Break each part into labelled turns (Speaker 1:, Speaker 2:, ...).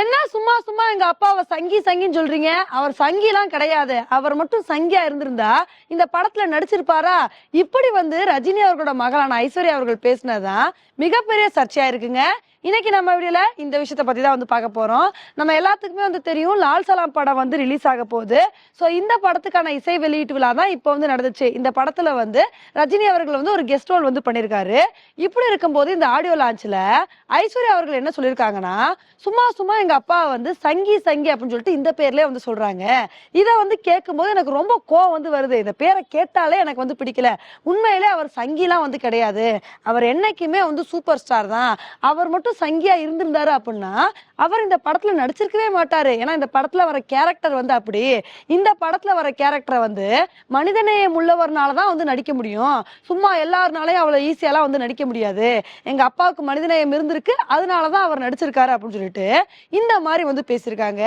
Speaker 1: என்ன சும்மா சும்மா எங்க அப்பாவை சங்கி சங்கின்னு சொல்றீங்க? அவர் சங்கிலாம் கிடையாது. அவர் மட்டும் சங்கியா இருந்திருந்தா இந்த படத்துல நடிச்சிருப்பாரா? இப்படி வந்து ரஜினி அவர்களோட மகளான ஐஸ்வர்யா அவர்கள் பேசினதான் மிகப்பெரிய சர்ச்சையா இருக்குங்க. இன்னைக்கு நம்ம வீடியோல இந்த விஷயத்த பத்தி தான் வந்து பார்க்க போறோம். நம்ம எல்லாத்துக்குமே வந்து தெரியும் லால் சலாம் படம் வந்து ரிலீஸ் ஆக போகுது. ஸோ இந்த படத்துக்கான இசை வெளியீட்டு விழா தான் இப்போ வந்து நடந்துச்சு. இந்த படத்துல வந்து ரஜினி அவர்கள் வந்து ஒரு கெஸ்ட் ரோல் வந்து பண்ணியிருக்காரு இப்படி இருக்கும்போது இந்த ஆடியோ லான்ச்ல ஐஸ்வர்யா அவர்கள் என்ன சொல்லியிருக்காங்கன்னா சும்மா சும்மா எங்க அப்பா வந்து சங்கி சங்கி அப்படின்னு சொல்லிட்டு இந்த பேர்லயே வந்து சொல்றாங்க. இதை வந்து கேட்கும்போது எனக்கு ரொம்ப கோவம் வந்து வருது. இந்த பேரை கேட்டாலே எனக்கு வந்து பிடிக்கல. உண்மையிலே அவர் சங்கிலாம் வந்து கிடையாது. அவர் என்னைக்குமே வந்து சூப்பர் ஸ்டார் தான். அவர் மட்டும் சங்கியா இருந்திருந்தாரு அப்படின்னா அவர் இந்த படத்துல நடிச்சிருக்கவே மாட்டாரு. ஏன்னா இந்த படத்துல வர கேரக்டர் வந்து அப்படி. இந்த படத்துல வர கேரக்டரை வந்து மனிதநேயம் உள்ளவர்னால தான் வந்து நடிக்க முடியும். சும்மா எல்லாருனாலையும் அவ்வளவு ஈஸியாலாம் வந்து நடிக்க முடியாது. எங்க அப்பாவுக்கு மனிதநேயம் இருந்திருக்கு. அதனாலதான் அவர் நடிச்சிருக்காரு அப்படின்னு சொல்லிட்டு இந்த மாதிரி வந்து பேசியிருக்காங்க.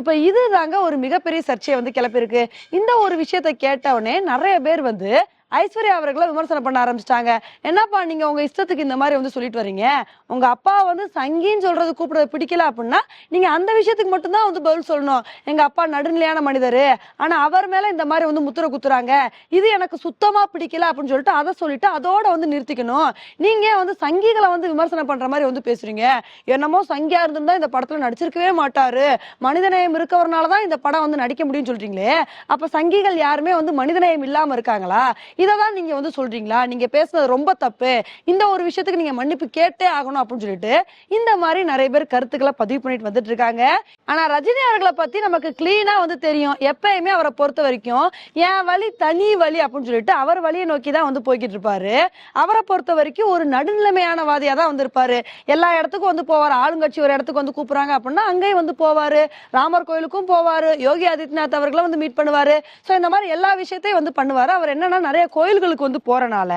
Speaker 1: இப்ப இதுதாங்க ஒரு மிகப்பெரிய சர்ச்சையை வந்து கிளப்பியிருக்கு. இந்த ஒரு விஷயத்த கேட்ட உடனே நிறைய பேர் வந்து ஐஸ்வர்யா அவர்களை விமர்சனம் பண்ண ஆரம்பிச்சிட்டாங்க. என்னப்பா நீங்க உங்க இஷ்டத்துக்கு இந்த மாதிரி வந்து சொல்லிட்டு வர்றீங்க? உங்க அப்பா வந்து சங்கின்னு சொல்றது கூப்பிடுறது பிடிக்கல அப்படின்னா நீங்க அந்த விஷயத்துக்கு மட்டும்தான் வந்து பதில் சொல்லணும். எங்க அப்பா நடுநிலையான மனிதர். ஆனா அவர் மேல இந்த மாதிரி வந்து முத்திர குத்துறாங்க. இது எனக்கு சுத்தமா பிடிக்கல அப்படின்னு சொல்லிட்டு அதை சொல்லிட்டு அதோட வந்து நிறுத்திக்கணும். நீங்க வந்து சங்கிகளை வந்து விமர்சனம் பண்ற மாதிரி வந்து பேசுறீங்க? என்னமோ சங்கியா இருந்திருந்தா இந்த படத்துல நடிச்சிருக்கவே மாட்டாரு. மனிதநேயம் இருக்கவர்னாலதான் இந்த படம் வந்து நடிக்க முடியும்னு சொல்றீங்களே. அப்ப சங்கிகள் யாருமே வந்து மனிதநேயம் இல்லாம இருக்காங்களா? இதை தான் நீங்க வந்து சொல்றீங்களா? நீங்க பேசுனது ரொம்ப தப்பு. இந்த ஒரு விஷயத்துக்கு நீங்க மன்னிப்பு கேட்டே ஆகணும் அப்படின்னு சொல்லிட்டு இந்த மாதிரி நிறைய பேர் கருத்துக்களை பதிவு பண்ணிட்டு வந்துட்டு இருக்காங்க. ஆனா ரஜினி அவர்களை பத்தி நமக்கு கிளீனா வந்து தெரியும். எப்பயுமே அவரை பொறுத்த வரைக்கும் என் வழி தனி வழி அப்படின்னு சொல்லிட்டு அவர் வழியை நோக்கி தான் வந்து போய்கிட்டு இருப்பாரு. அவரை பொறுத்த வரைக்கும் ஒரு நடுநிலைமையானவாதியா தான் வந்து இருப்பாரு. எல்லா இடத்துக்கும் வந்து போவார். ஆளுங்கட்சி ஒரு இடத்துக்கு வந்து கூப்பிடுறாங்க அப்படின்னா அங்கேயும் வந்து போவாரு. ராமர் கோயிலுக்கும் போவாரு. யோகி ஆதித்யநாத் அவர்களும் வந்து மீட் பண்ணுவாரு. ஸோ இந்த மாதிரி எல்லா விஷயத்தையும் வந்து பண்ணுவாரு. அவர் என்னன்னா நிறைய கோயில்களுக்கு வந்து போறனால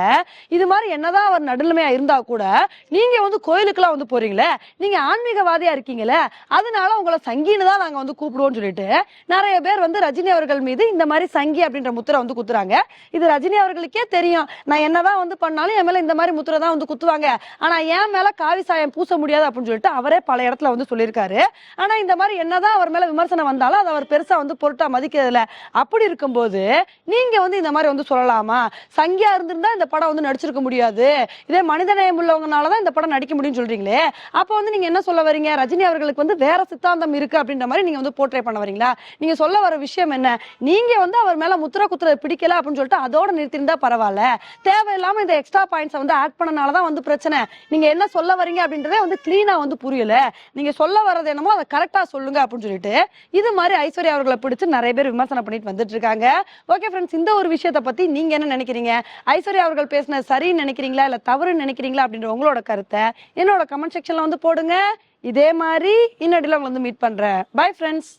Speaker 1: இது மாதிரி என்னதான் அவர் நடுநிலைமையா இருந்தா கூட நீங்க வந்து கோயிலுக்குலாம் வந்து போறீங்களே? நீங்க ஆன்மீகவாதியா இருக்கீங்களே? அதனால உங்களை சங்கின்னு தான் நாங்க வந்து கூப்பிடுவோம்னு சொல்லிட்டு நிறைய பேர் வந்து ரஜினி அவர்கள் மீது இந்த மாதிரி சங்கி அப்படின்ற முத்திரை வந்து குத்துறாங்க. இது ரஜினி அவர்களுக்கே தெரியும். நான் என்னதான் வந்து பண்ணாலும் என் மேல இந்த மாதிரி முத்திரை தான் வந்து குத்துவாங்க. ஆனா என் மேல காவி சாயம் பூச முடியாது அப்படின்னு சொல்லிட்டு அவரே பல இடத்துல வந்து சொல்லியிருக்காரு. ஆனா இந்த மாதிரி என்னதான் அவர் மேல விமர்சனம் வந்தாலும் அதை அவர் பெருசா வந்து பொருட்டா மதிக்கிறதுல அப்படி இருக்கும்போது நீங்க வந்து இந்த மாதிரி வந்து சொல்லலாமா? சங்கியா இருந்திருந்தா இந்த படம் வந்து நடிச்சிருக்க முடியாது. இதே மனிதநேயம் உள்ளவங்கனாலதான் இந்த படம் நடிக்க முடியும்னு சொல்றீங்களே. அப்ப வந்து நீங்க என்ன சொல்ல வரீங்க? ரஜினி அவர்களுக்கு வந்து வேற சித்தாந்தம் இருக்கு அப்படின்ற மாதிரி நீங்க வந்து போர்ட்ரே பண்ண வரீங்களா? நீங்க சொல்ல வர விஷயம் என்ன? நீங்க வந்து அவர் மேல முத்திர குத்துறது பிடிக்கல அப்படின்னு சொல்லிட்டு அதோட நிறுத்திருந்தா பரவாயில்ல. தேவையில்லாம இந்த எக்ஸ்ட்ரா பாயிண்ட்ஸ் வந்து ஆட் பண்ணனாலதான் வந்து பிரச்சனை. நீங்க என்ன சொல்ல வரீங்க அப்படின்றதே வந்து கிளீனா வந்து புரியல. நீங்க சொல்ல வர்றது என்னமோ அதை கரெக்டா சொல்லுங்க அப்படின்னு சொல்லிட்டு இது மாதிரி ஐஸ்வர்யா அவர்களை பிடிச்சு நிறைய பேர் விமர்சனம் பண்ணிட்டு வந்துட்டு இருக்காங்க. ஓகே ஃப்ரெண்ட்ஸ் இந்த ஒரு விஷயத்தை பத்தி நீங்க என்ன நினைக்கிறீங்க? ஐஸ்வர்யா அவர்கள் பேசின சரின்னு நினைக்கிறீங்களா? இல்ல தவறுன்னு நினைக்கிறீங்களா? அப்படின்ற உங்களோட கருத்தை என்னோட கமெண்ட் செக்ஷன்ல வந்து போடுங்க. இதே மாதிரி இன்னடியில் உங்களை வந்து மீட் பண்றேன். Bye friends